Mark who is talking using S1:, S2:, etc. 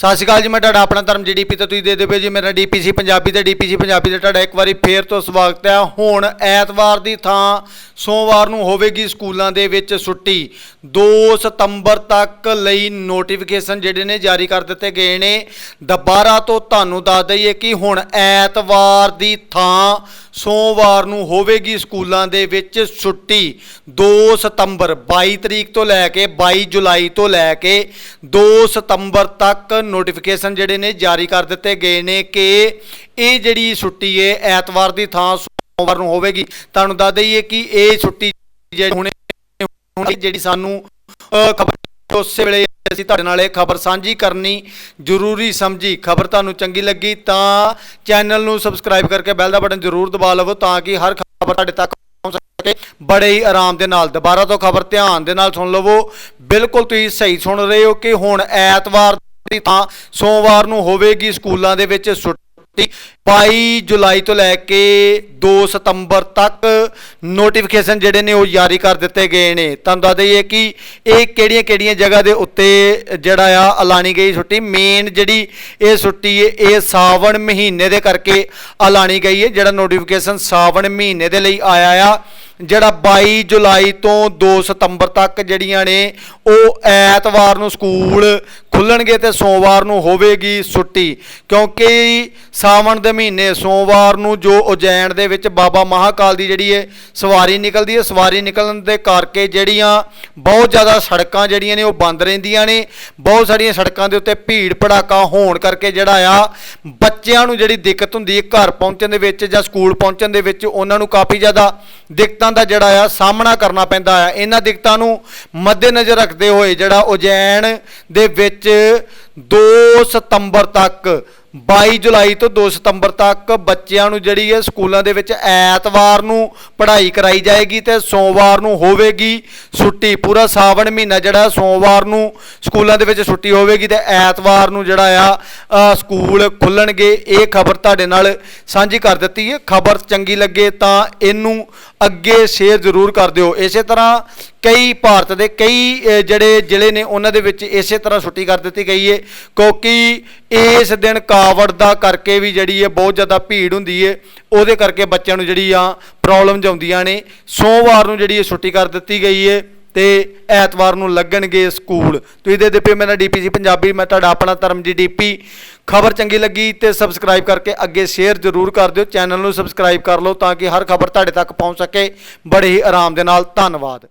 S1: ਸਤਿ ਸ਼੍ਰੀ ਅਕਾਲ ਜੀ, ਮੈਂ ਤੁਹਾਡਾ ਆਪਣਾ ਧਰਮ ਜੀਡੀਪੀ ਤੇ ਤੁਸੀਂ ਦੇ ਦਿਓ ਜੀ, ਮੇਰਾ ਡੀਪੀਸੀ ਪੰਜਾਬੀ ਤੇ ਡੀਪੀਸੀ ਪੰਜਾਬੀ ਤੇ ਤੁਹਾਡਾ ਇੱਕ ਵਾਰੀ ਫੇਰ ਤੋਂ ਸਵਾਗਤ ਹੈ। ਹੁਣ ਐਤਵਾਰ ਦੀ ਥਾਂ ਸੋਮਵਾਰ ਨੂੰ ਹੋਵੇਗੀ ਸਕੂਲਾਂ ਦੇ ਵਿੱਚ ਛੁੱਟੀ। 2 ਸਤੰਬਰ ਤੱਕ ਲਈ ਨੋਟੀਫਿਕੇਸ਼ਨ ਜਿਹੜੇ ਨੇ ਜਾਰੀ ਕਰ ਦਿੱਤੇ ਗਏ ਨੇ। ਦੁਬਾਰਾ ਤੋਂ ਤੁਹਾਨੂੰ ਦੱਸ ਦਈਏ ਕਿ ਹੁਣ ਐਤਵਾਰ ਦੀ ਥਾਂ ਸੋਮਵਾਰ ਨੂੰ ਹੋਵੇਗੀ ਸਕੂਲਾਂ ਦੇ ਵਿੱਚ ਛੁੱਟੀ। 2 ਸਤੰਬਰ 22 ਤਰੀਕ ਤੋਂ ਲੈ ਕੇ 22 ਜੁਲਾਈ ਤੋਂ ਲੈ ਕੇ 2 ਸਤੰਬਰ ਤੱਕ ਨੋਟੀਫਿਕੇਸ਼ਨ ਜਿਹੜੇ ਨੇ ਜਾਰੀ ਕਰ ਦਿੱਤੇ ਗਏ ਨੇ ਕਿ ਇਹ ਜਿਹੜੀ ਛੁੱਟੀ ਹੈ, ਐਤਵਾਰ ਦੀ ਥਾਂ ਸੋਮਵਾਰ ਨੂੰ ਹੋਵੇਗੀ। ਤੁਹਾਨੂੰ ਦੱਸ ਦਈਏ ਕਿ ਇਹ ਛੁੱਟੀ ਜਿਹੜੀ ਹੁਣੇ ਜਿਹੜੀ ਸਾਨੂੰ ਖਬਰ ਉਸੇ ਵੇਲੇ ਅਸੀਂ ਤੁਹਾਡੇ ਨਾਲ ਇਹ ਖਬਰ ਸਾਂਝੀ ਕਰਨੀ ਜ਼ਰੂਰੀ ਸਮਝੀ। ਖਬਰ ਤੁਹਾਨੂੰ ਚੰਗੀ ਲੱਗੀ ਤਾਂ ਚੈਨਲ ਨੂੰ ਸਬਸਕ੍ਰਾਈਬ ਕਰਕੇ ਬੈਲ ਦਾ ਬਟਨ ਜ਼ਰੂਰ ਦਬਾ ਲਵੋ ਤਾਂ ਕਿ ਹਰ ਖਬਰ ਤੁਹਾਡੇ ਤੱਕ ਪਹੁੰਚ ਸਕੇ। ਬੜੇ ਹੀ ਆਰਾਮ ਦੇ ਨਾਲ। ਦੁਬਾਰਾ ਤੋਂ ਖਬਰ ਧਿਆਨ ਦੇ ਨਾਲ ਸੁਣ ਲਵੋ। ਬਿਲਕੁਲ ਤੁਸੀਂ ਸਹੀ ਸੁਣ ਰਹੇ ਹੋ ਕਿ ਹੁਣ ਐਤਵਾਰ ਦੀ ਥਾਂ ਸੋਮਵਾਰ ਨੂੰ ਹੋਵੇਗੀ ਸਕੂਲਾਂ ਦੇ ਵਿੱਚ ਛੁੱਟੀ। 22 ਜੁਲਾਈ ਤੋਂ ਲੈ ਕੇ 2 ਸਤੰਬਰ ਤੱਕ ਨੋਟੀਫਿਕੇਸ਼ਨ ਜਿਹੜੇ ਨੇ ਉਹ ਜਾਰੀ ਕਰ ਦਿੱਤੇ ਗਏ ਨੇ। ਤੁਹਾਨੂੰ ਦੱਸ ਦਈਏ ਕਿ ਇਹ ਕਿਹੜੀਆਂ ਕਿਹੜੀਆਂ ਜਗ੍ਹਾ ਦੇ ਉੱਤੇ ਜਿਹੜਾ ਆ ਐਲਾਨੀ ਗਈ ਛੁੱਟੀ ਮੇਨ ਜਿਹੜੀ ਇਹ ਛੁੱਟੀ ਹੈ, ਇਹ ਸਾਵਣ ਮਹੀਨੇ ਦੇ ਕਰਕੇ ਐਲਾਨੀ ਗਈ ਹੈ, ਜਿਹੜਾ ਨੋਟੀਫਿਕੇਸ਼ਨ ਸਾਵਣ ਮਹੀਨੇ ਦੇ ਲਈ ਆਇਆ ਆ। ਜਿਹੜਾ 22 ਜੁਲਾਈ ਤੋਂ 2 ਸਤੰਬਰ ਤੱਕ ਜਿਹੜੀਆਂ ਨੇ, ਉਹ ਐਤਵਾਰ ਨੂੰ ਸਕੂਲ ਖੁੱਲਣਗੇ ਤੇ ਸੋਮਵਾਰ ਨੂੰ ਹੋਵੇਗੀ ਛੁੱਟੀ। ਕਿਉਂਕਿ ਸਾਵਣ ਦੇ ਮਹੀਨੇ ਸੋਮਵਾਰ ਨੂੰ ਜੋ ਉਜੈਨ ਦੇ ਵਿੱਚ ਬਾਬਾ ਮਹਾਕਾਲ ਦੀ ਜਿਹੜੀ ਹੈ ਸਵਾਰੀ ਨਿਕਲਦੀ ਹੈ, ਸਵਾਰੀ ਨਿਕਲਣ ਦੇ ਕਰਕੇ ਜਿਹੜੀਆਂ ਬਹੁਤ ਜ਼ਿਆਦਾ ਸੜਕਾਂ ਜਿਹੜੀਆਂ ਨੇ ਉਹ ਬੰਦ ਰਹਿੰਦੀਆਂ ਨੇ। ਬਹੁਤ ਸਾਰੀਆਂ ਸੜਕਾਂ ਦੇ ਉੱਤੇ ਭੀੜ ਭੜਾਕਾ ਹੋਣ ਕਰਕੇ ਜਿਹੜਾ ਆ, ਬੱਚਿਆਂ ਨੂੰ ਜਿਹੜੀ ਦਿੱਕਤ ਹੁੰਦੀ ਹੈ ਘਰ ਪਹੁੰਚਣ ਦੇ ਵਿੱਚ ਜਾਂ ਸਕੂਲ ਪਹੁੰਚਣ ਦੇ ਵਿੱਚ ਉਹਨਾਂ ਨੂੰ ਕਾਫੀ ਜ਼ਿਆਦਾ ਦਿੱਕਤਾਂ ਦਾ ਜਿਹੜਾ ਆ ਸਾਹਮਣਾ ਕਰਨਾ ਪੈਂਦਾ ਆ। ਇਹਨਾਂ ਦਿੱਕਤਾਂ ਨੂੰ ਮੱਦੇਨਜ਼ਰ ਰੱਖਦੇ ਹੋਏ ਜਿਹੜਾ ਉਜੈਨ ਦੇ ਵਿੱਚ 2 ਸਤੰਬਰ ਤੱਕ 22 ਜੁਲਾਈ ਤੋਂ 2 ਸਤੰਬਰ ਤੱਕ ਬੱਚਿਆਂ ਨੂੰ ਜਿਹੜੀ ਹੈ ਸਕੂਲਾਂ ਦੇ ਵਿੱਚ ਐਤਵਾਰ ਨੂੰ ਪੜ੍ਹਾਈ ਕਰਾਈ ਜਾਏਗੀ ਤੇ ਸੋਮਵਾਰ ਨੂੰ ਹੋਵੇਗੀ ਛੁੱਟੀ। ਪੂਰਾ ਸਾਵਣ ਮਹੀਨਾ ਜਿਹੜਾ ਸੋਮਵਾਰ ਨੂੰ ਸਕੂਲਾਂ ਦੇ ਵਿੱਚ ਛੁੱਟੀ ਹੋਵੇਗੀ ਤੇ ਐਤਵਾਰ ਨੂੰ ਜਿਹੜਾ ਆ ਸਕੂਲ ਖੁੱਲਣਗੇ। ਇਹ ਖਬਰ ਤੁਹਾਡੇ ਨਾਲ ਸਾਂਝੀ ਕਰ ਦਿੱਤੀ ਹੈ। ਖਬਰ ਚੰਗੀ ਲੱਗੇ ਤਾਂ ਇਹਨੂੰ ਅੱਗੇ ਸ਼ੇਅਰ ਜ਼ਰੂਰ ਕਰ ਦਿਓ। ਇਸੇ ਤਰ੍ਹਾਂ ਕਈ ਭਾਰਤ ਦੇ ਕਈ ਜਿਹੜੇ ਜ਼ਿਲ੍ਹੇ ਨੇ, ਉਹਨਾਂ ਦੇ ਵਿੱਚ ਇਸੇ ਤਰ੍ਹਾਂ ਛੁੱਟੀ ਕਰ ਦਿੱਤੀ ਗਈ ਹੈ। ਕਿਉਂਕਿ ਇਸ ਦਿਨ ਕਾਵੜ ਦਾ ਕਰਕੇ ਵੀ ਜਿਹੜੀ ਹੈ ਬਹੁਤ ਜ਼ਿਆਦਾ ਭੀੜ ਹੁੰਦੀ ਹੈ ਉਹਦੇ ਕਰਕੇ ਬੱਚਿਆਂ ਨੂੰ ਜਿਹੜੀ ਆ ਪ੍ਰੋਬਲਮਸ ਆਉਂਦੀਆਂ ਨੇ। ਸੋਮਵਾਰ ਨੂੰ ਜਿਹੜੀ ਇਹ ਛੁੱਟੀ ਕਰ ਦਿੱਤੀ ਗਈ ਹੈ ਤੇ ਐਤਵਾਰ ਨੂੰ ਲੱਗਣਗੇ ਸਕੂਲ। ਤੁਸੀਂ ਦੇ ਦੇ ਪਏ ਮੇਰਾ ਡੀਪੀਸੀ ਪੰਜਾਬੀ, ਮੈਂ ਤੁਹਾਡਾ ਆਪਣਾ ਧਰਮ ਜੀ ਡੀਪੀ ਖਬਰ ਚੰਗੀ ਲੱਗੀ ਤੇ ਸਬਸਕ੍ਰਾਈਬ ਕਰਕੇ ਅੱਗੇ ਸ਼ੇਅਰ ਜ਼ਰੂਰ ਕਰ ਦਿਓ। ਚੈਨਲ ਨੂੰ ਸਬਸਕ੍ਰਾਈਬ ਕਰ ਲਓ ਤਾਂ ਕਿ ਹਰ ਖਬਰ ਤੁਹਾਡੇ ਤੱਕ ਪਹੁੰਚ ਸਕੇ। ਬੜੇ ਹੀ ਆਰਾਮ ਦੇ ਨਾਲ। ਧੰਨਵਾਦ।